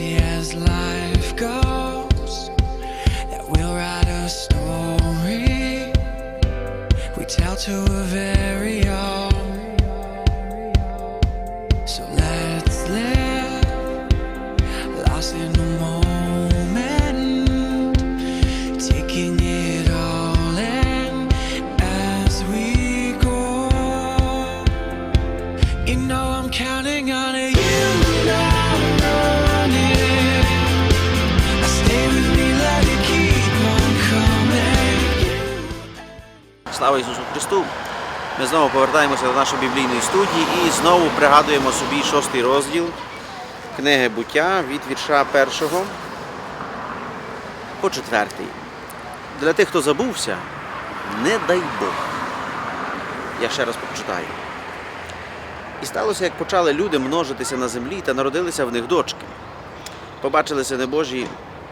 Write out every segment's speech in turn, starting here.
as life goes, that we'll write a story we tell to a very own. So let's live lost in the moment, Слава Ісусу Христу! Ми знову повертаємося до нашої біблійної студії і знову пригадуємо собі шостий розділ книги буття від вірша першого по четвертий. Для тих, хто забувся, не дай Бог. Я ще раз прочитаю. І сталося, як почали люди множитися на землі та народилися в них дочки. Побачилися небожі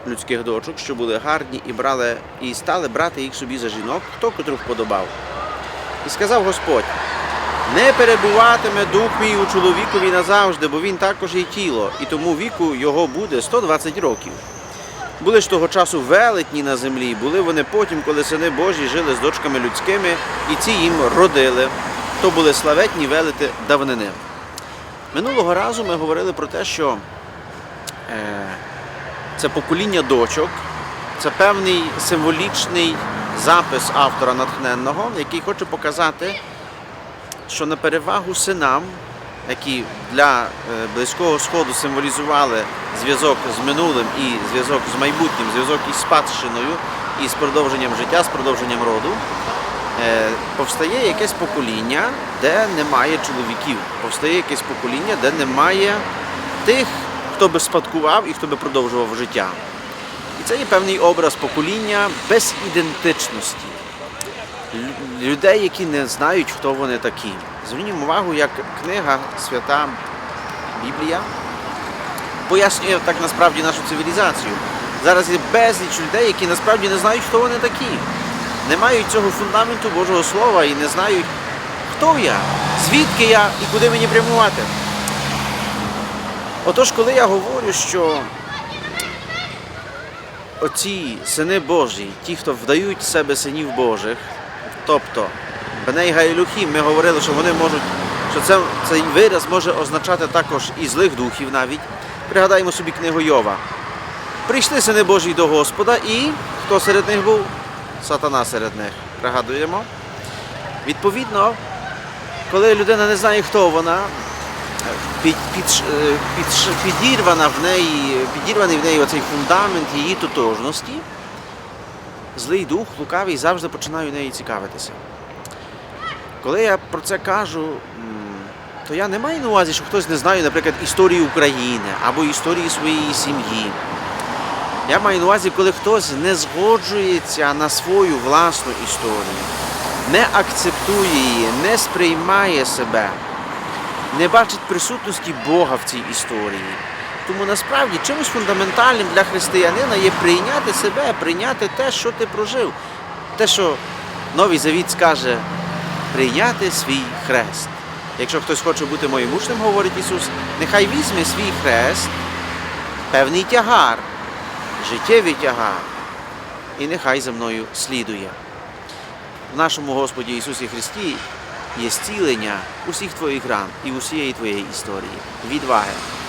людських дочок, що були гарні, і брали, і стали брати їх собі за жінок, хто котру вподобав. І сказав Господь: не перебуватиме дух мій у чоловікові назавжди, бо він також і тіло, і тому віку його буде 120 років. Були ж того часу велетні на землі, були вони потім, коли сини Божі жили з дочками людськими, і ці їм родили. То були славетні велети давнини. Минулого разу ми говорили про те, що е, це покоління дочок, це певний символічний запис автора натхненного, який хоче показати, що на перевагу синам, які для е, Близького Сходу символізували зв'язок з минулим і зв'язок з майбутнім, зв'язок із спадщиною і з продовженням життя, з продовженням роду, е, повстає якесь покоління, де немає чоловіків. Повстає якесь покоління, де немає тих, хто би спадкував і хто би продовжував життя. І це є певний образ покоління без ідентичності. Людей, які не знають, хто вони такі. Звернімо увагу, як книга Свята Біблія пояснює так насправді нашу цивілізацію. Зараз є безліч людей, які насправді не знають, хто вони такі. Не мають цього фундаменту Божого Слова і не знають, хто я, звідки я і куди мені прямувати. Отож, коли я говорю, що оці сини Божі, ті, хто вдають себе синів Божих, тобто Беней Гайлюхім, ми говорили, що вони можуть, що це, цей вираз може означати також і злих духів навіть. Пригадаємо собі книгу Йова. Прийшли сини Божі до Господа і хто серед них був? Сатана серед них. Пригадуємо. Відповідно, коли людина не знає, хто вона, під, під, е, під, підірвана в неї, підірваний в неї оцей фундамент її тотожності, злий дух, лукавий завжди починає у неї цікавитися. Коли я про це кажу, то я не маю на увазі, що хтось не знає, наприклад, історії України або історії своєї сім'ї. Я маю на увазі, коли хтось не згоджується на свою власну історію, не акцептує її, не сприймає себе не бачить присутності Бога в цій історії. Тому насправді чимось фундаментальним для християнина є прийняти себе, прийняти те, що ти прожив. Те, що Новий Завіт скаже, прийняти свій хрест. Якщо хтось хоче бути моїм учнем, говорить Ісус, нехай візьме свій хрест, певний тягар, життєвий тягар, і нехай за мною слідує. В нашому Господі Ісусі Христі є зцілення усіх твоїх ран і усієї твоєї історії. Відваги!